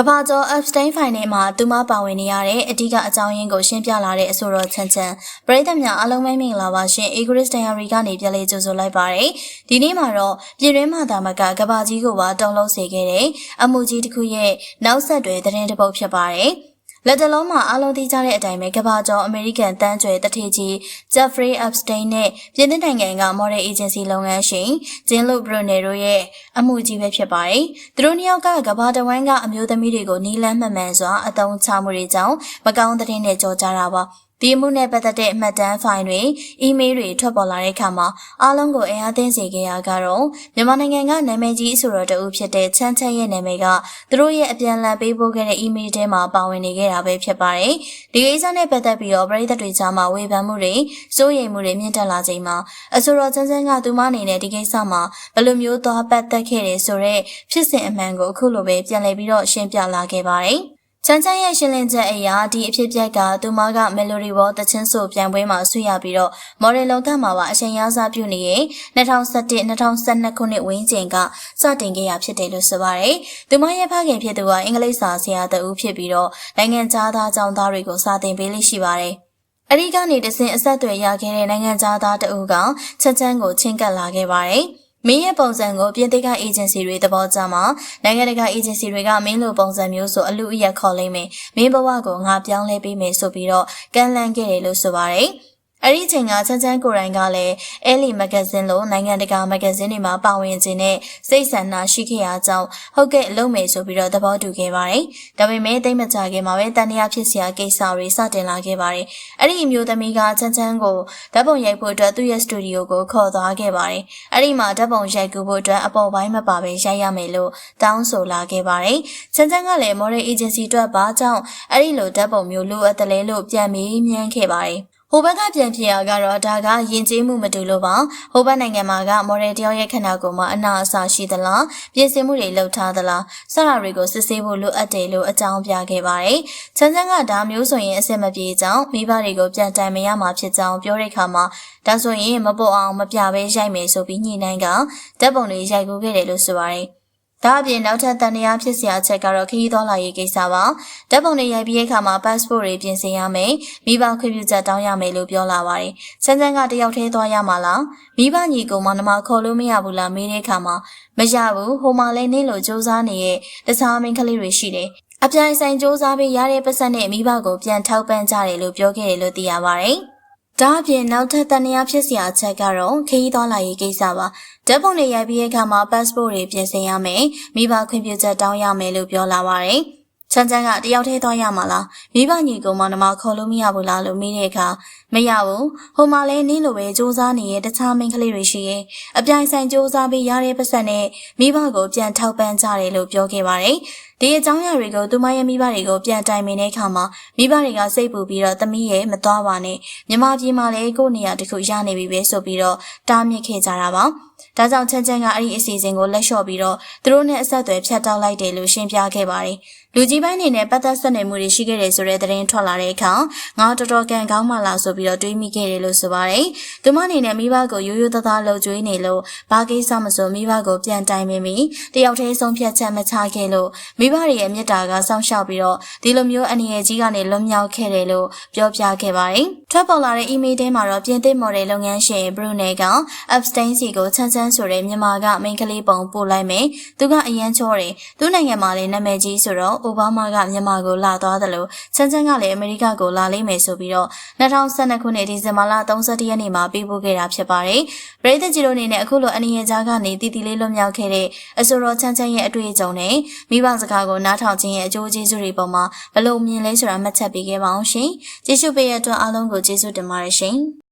ကမ္ဘာကျော် Epstein File မှာသူမပါဝင်နေရတဲ့အဓိကအကြောင်းရင်းကိုရှင်းပြလာတဲ့အဆိုတော်ချန်ချန်ပရိသတ်များအားလုံးပဲမင်္ဂလာပါရှင် Egris Diary ကနေပြန်လည်ကြိုဆိုလိုက်ပါရယ်ဒီနေ့မှာတော့ပြည်တွင်းမှာသာမကကမ္ဘာကြီးကိုပါတုံ့လုံးစေခဲ့တဲ့အမှုကြီးတစ်ခုရဲ့နောက်ဆက်တွဲသတင်းတစ်ပုဒ်ဖြစ်ပါတယ် လက်တလုံးမှာအားလုံးသိကြတဲ့အတိုင်းပဲကမ္ဘာကျော်အမေရိကန်တန်းကျွဲတထေကြီး Jeffrey Epstein နဲ့ပြည်သစ်နိုင်ငံက model agency လုပ်ငန်းရှင် Jin Lu Brunel တို့ရဲ့အမှုကြီးပဲဖြစ်ပါတယ်။သူတို့နှစ်ယောက်ကကမ္ဘာတဝန်းကအမျိုးသမီးတွေကိုနီးလန်းမှန်မှန်စွာအသုံးချမှုတွေကြောင့်မကောင်းတဲ့တဲ့နဲ့ကြောကြတာပါ။ ဒီမှုနဲ့ပတ်သက်တဲ့အမှတ်တမ်းဖိုင်တွေအီးမေးလ်တွေထွက်ပေါ်လာတဲ့အခါမှာအားလုံးကိုအင်အားသိမ်းစေခဲ့ရကတော့မြန်မာနိုင်ငံကနာမည်ကြီးဆိုတော်တူဖြစ်တဲ့ချမ်းချမ်းရဲ့နာမည်ကသူတို့ရဲ့အပြန်အလှန်ပေးပို့ခဲ့တဲ့အီးမေးလ်ထဲမှာပါဝင်နေခဲ့တာပဲဖြစ်ပါတယ်။ဒီကိစ္စနဲ့ပတ်သက်ပြီးတော့ပြည်သက်တွေကြားမှာဝေဖန်မှုတွေစိုးရိမ်မှုတွေမြင့်တက်လာချိန်မှာအဆိုတော်ချမ်းချမ်းကသူမအနေနဲ့ဒီကိစ္စမှာဘယ်လိုမျိုးသွားပတ်သက်ခဲ့တယ်ဆိုတော့ဖြစ်စဉ်အမှန်ကိုအခုလိုပဲပြန်လည်ပြီးတော့ရှင်းပြလာခဲ့ပါတယ်။ ချမ်းချမ်းရဲ့ရှင်းလင်းချက်အရဒီအဖြစ်အပျက်ကသူမက Melody Wall တချင်းဆိုပြန်ပွဲမှာဆွေးရပြီးတော့ model လောကမှာပါအချိန်ရစားပြုနေရင်2011-2012ခုနှစ်ဝန်းကျင်ကစတင်ခဲ့ရဖြစ်တယ်လို့ဆိုပါတယ်။သူမရဲ့ဖခင်ဖြစ်သူကအင်္ဂလိပ်စာဆရာတဦးဖြစ်ပြီးတော့နိုင်ငံသားကျောင်းသားတွေကိုစာသင်ပေးလိရှိပါတယ်။အရိကနေတစဉ်အဆက်အသွယ်ရခဲ့တဲ့နိုင်ငံသားတအူးကချက်ချမ်းကိုချင်းကပ်လာခဲ့ပါတယ်။ မင်းရဲ့ပုံစံကိုပြည်သိကအေဂျင်စီတွေသဘောကျမှနိုင်ငံတကာအေဂျင်စီတွေကမင်းလိုပုံစံမျိုးဆိုအလူအယက်ခေါ်လိမ့်မယ်မင်းဘဝကိုငါပြောင်းလဲပေးမယ်ဆိုပြီးတော့ကန့်လန့်ခဲ့တယ်လို့ဆိုပါတယ်။ အဲ့ဒီအချိန်ကချမ်းချမ်းကိုရိုင်းကလည်းအဲလီမဂဇင်းလိုနိုင်ငံတကာမဂဇင်းတွေမှာပါဝင်ခြင်းနဲ့စိတ်ဆန္ဒရှိခဲ့ရကြောင်းဟုတ်ကဲ့လုပ်မယ်ဆိုပြီးတော့သဘောတူခဲ့ပါတယ်။ဒါပေမဲ့တိတ်မကြခင်မှာပဲတန်တရားဖြစ်စရာကိစ္စတွေစတင်လာခဲ့ပါတယ်။အဲ့ဒီအမျိုးသမီးကချမ်းချမ်းကိုဓာတ်ပုံရိုက်ဖို့အတွက်သူ့ရဲ့စတူဒီယိုကိုခေါ်သွားခဲ့ပါတယ်။အဲ့ဒီမှာဓာတ်ပုံရိုက်ကူဖို့အတွက်အပေါ်ပိုင်းမပါဘဲရိုက်ရမယ်လို့တောင်းဆိုလာခဲ့ပါတယ်။ချမ်းချမ်းကလည်း model agency အတွက်ဘာကြောင့်အဲ့ဒီလိုဓာတ်ပုံမျိုးလိုအပ်တယ်လဲလို့ပြန်မေးမြန်းခဲ့ပါတယ်။ ဟိုဘက်ကပြန်ဖြစ်ရကတော့ဒါကယဉ်ကျေးမှုမတူလို့ပါဟိုဘက်နိုင်ငံမှာကမော်ဒယ်တယောက်ရဲ့ခန္ဓာကိုယ်မှာအနာအဆာရှိသလားပြင်ဆင်မှုတွေလုပ်ထားသလားစတာတွေကိုစစ်ဆေးဖို့လိုအပ်တယ်လို့အကြောင်းပြခဲ့ပါတယ်ချမ်းချမ်းကဒါမျိုးဆိုရင်အဆင်မပြေကြောင်းမိဘတွေကိုပြန်တိုင်မရမှာဖြစ်ကြောင်းပြောတဲ့အခါမှာဒါဆိုရင်မပေါ်အောင်မပြဘဲရိုက်မယ်ဆိုပြီးညှိနှိုင်းကဓာတ်ပုံတွေရိုက်ကူးခဲ့တယ်လို့ဆိုပါတယ် ဒါအပြင်နောက်ထပ်တန်တရားဖြစ်စရာချက်ကတော့ခရီးသွားလာရေးကိစ္စပါဓာတ်ပုံတွေရိုက်ပြီးတဲ့အခါမှာ passport တွေပြင်ဆင်ရမယ်မိဘခွင့်ပြုချက်တောင်းရမယ်လို့ပြောလာပါတယ်စန်းစန်းကတယောက်တည်းသွားရမှာလားမိဘညီကောင်မနမခေါ်လို့မရဘူးလားမေးတဲ့အခါမှာမရဘူးဟိုမှာလည်းနင်းလို့စူးစမ်းနေတဲ့တခြားမိန်းကလေးတွေရှိတယ်အပြိုင်ဆိုင်စူးစမ်းပြီးရတဲ့ပတ်စံနဲ့မိဘကိုပြန်ထောက်ပံ့ကြတယ်လို့ပြောခဲ့တယ်လို့သိရပါတယ် ဒါအပြင်နောက်ထပ်တန်ရာဖြစ်စရာအချက်ကတော့ခရီးသွားလာရေးကိစ္စပါဓာတ်ပုံတွေရိုက်ပြီးတဲ့အခါမှာ passport တွေပြင်ဆင်ရမယ်မိဘခွင့်ပြုချက်တောင်းရမယ်လို့ပြောလာပါတယ်ချမ်းချမ်းကတယောက်တည်းသွားရမှာလားမိဘညီကောင်မနမခေါ်လို့မရဘူးလားလို့မေးတဲ့အခါမရဘူးဟိုမှာလဲနင်းလိုပဲစူးစမ်းနေတဲ့တခြားမိန်းကလေးတွေရှိရင်အပြိုင်ဆိုင်စူးစမ်းပြီးရတဲ့ပတ်စံနဲ့မိဘကိုပြန်ထောက်ပံ့ကြတယ်လို့ပြောခဲ့ပါတယ် ဒီအကြောင်းအရာတွေကိုသူမရဲ့မိဘတွေကိုပြန်တိုင်ပင်တဲ့အခါမှာမိဘတွေကစိတ်ပူပြီးတော့သမီးရဲ့မသွားပါနဲ့မြမပြည်မှာလည်းကိုယ့်နေရာတစ်ခုရနေပြီပဲဆိုပြီးတော့တားမြစ်ခဲ့ကြတာပါဒါကြောင့်ချမ်းချမ်းကအဲ့ဒီအစီအစဉ်ကိုလက်လျှော့ပြီးတော့သူတို့နဲ့အဆက်အသွယ်ဖြတ်တောက်လိုက်တယ်လို့ရှင်းပြခဲ့ပါတယ်လူကြီးပိုင်းနေနဲ့ပတ်သက်ဆက်နွယ်မှုတွေရှိခဲ့တယ်ဆိုတဲ့သတင်းထွက်လာတဲ့အခါငါတော်တော်ကန်ကောင်းမှလာဆိုပြီးတော့တွေးမိခဲ့တယ်လို့ဆိုပါတယ်။သူမအနေနဲ့မိဘကိုရိုးရိုးသားသားလှုပ်ကြွေးနေလို့ဘာကိစ္စမဆိုမိဘကိုပြန်တိုင်မိမိတယောက်တည်းဆုံးဖြတ်ချက်မချခဲ့လို့မိဘတွေရဲ့မေတ္တာကစောင့်ရှောက်ပြီးတော့ဒီလိုမျိုးအနေအကြီးကနေလွတ်မြောက်ခဲ့တယ်လို့ပြောပြခဲ့ပါတယ်။ထွက်ပေါ်လာတဲ့ email ထဲမှာတော့ပြင်သစ်မော်ဒယ်လုပ်ငန်းရှင် Brunei က Epstein စီကိုချမ်းချမ်းဆိုတဲ့မြန်မာကမိန်းကလေးပုံပို့လိုက်မယ်။သူကအရန်ချောတယ်။သူ့နိုင်ငံမှာလည်းနာမည်ကြီးဆိုတော့အိုဘားမားကမြန်မာကိုလာသွားတယ်လို့ချမ်းချမ်းကလည်းအမေရိကကိုလာလိမ့်မယ်ဆိုပြီးတော့2012ခုနှစ်ဒီဇင်ဘာလ31ရက်နေ့မှာပေးပို့ခဲ့တာဖြစ်ပါတယ်။ပရိသတ်ကြီးတို့အနေနဲ့အခုလိုအနေရကြားကနေတည်တည်လေးလွတ်မြောက်ခဲ့တဲ့အဆိုတော်ချမ်းချမ်းရဲ့အတွေ့အကြုံနဲ့မိဘစကားကိုနားထောင်ခြင်းရဲ့အကျိုးကျေးဇူးတွေပေါ်မှာဘယ်လိုမြင်လဲဆိုတာမှတ်ချက်ပေးခဲ့ပါအောင်ရှင်။ကျေးဇူးပေးရတဲ့အတွက်အားလုံးကိုကျေးဇူးတင်ပါတယ်ရှင်။